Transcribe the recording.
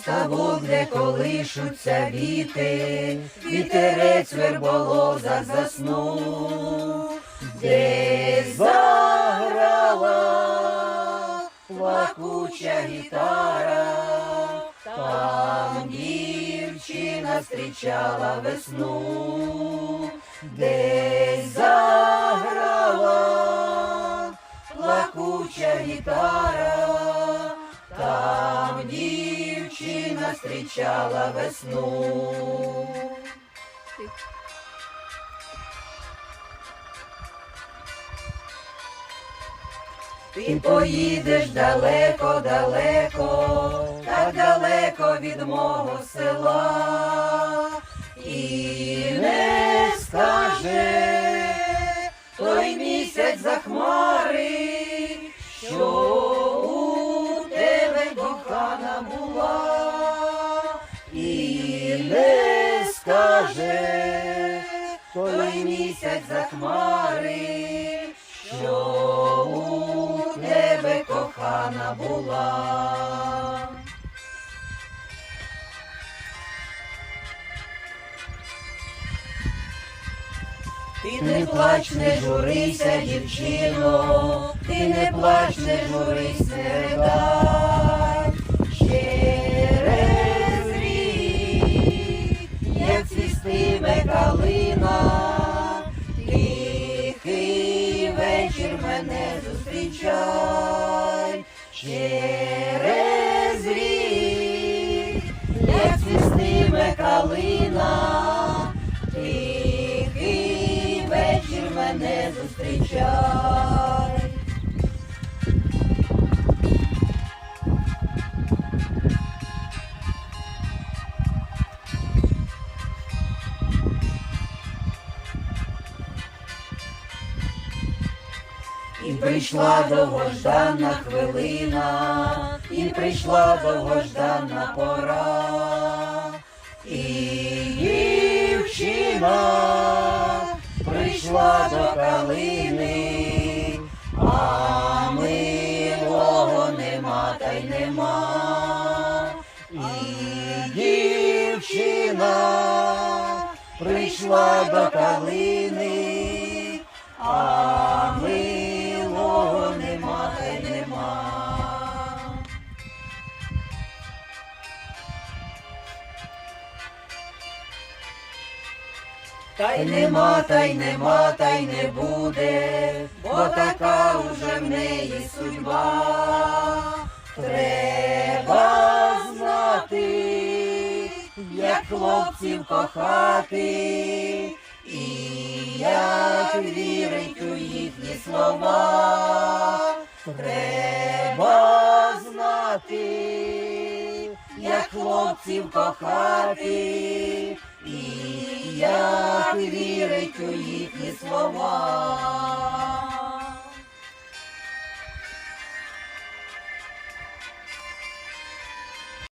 ставок, де колишуться віти, вітерець верболоза заснув, де заграла плакуча гітара, там дівчина зустрічала весну, де заграла плакуча гітара, зустрічала весну. Ти поїдеш далеко-далеко, так далеко від мого села, і не скаже той місяць за хмари, не скаже той місяць за хмари, що у тебе кохана була. Ти не плач, не журися, дівчино, ти не плач, не журись, не ридай. Вечір мене зустрічай. Через рік, як свістиме калина, Тихий вечір мене зустрічай. І прийшла довгождана хвилина, і прийшла довгождана пора, і дівчина прийшла до калини, а милого нема та й нема. І дівчина прийшла до калини, Та й нема, та й нема, та й не буде, бо така уже в неї судьба. Треба знати, як хлопців кохати, і як вірить у їхні слова. Треба знати, як хлопців кохати, і як вірить у їхні слова.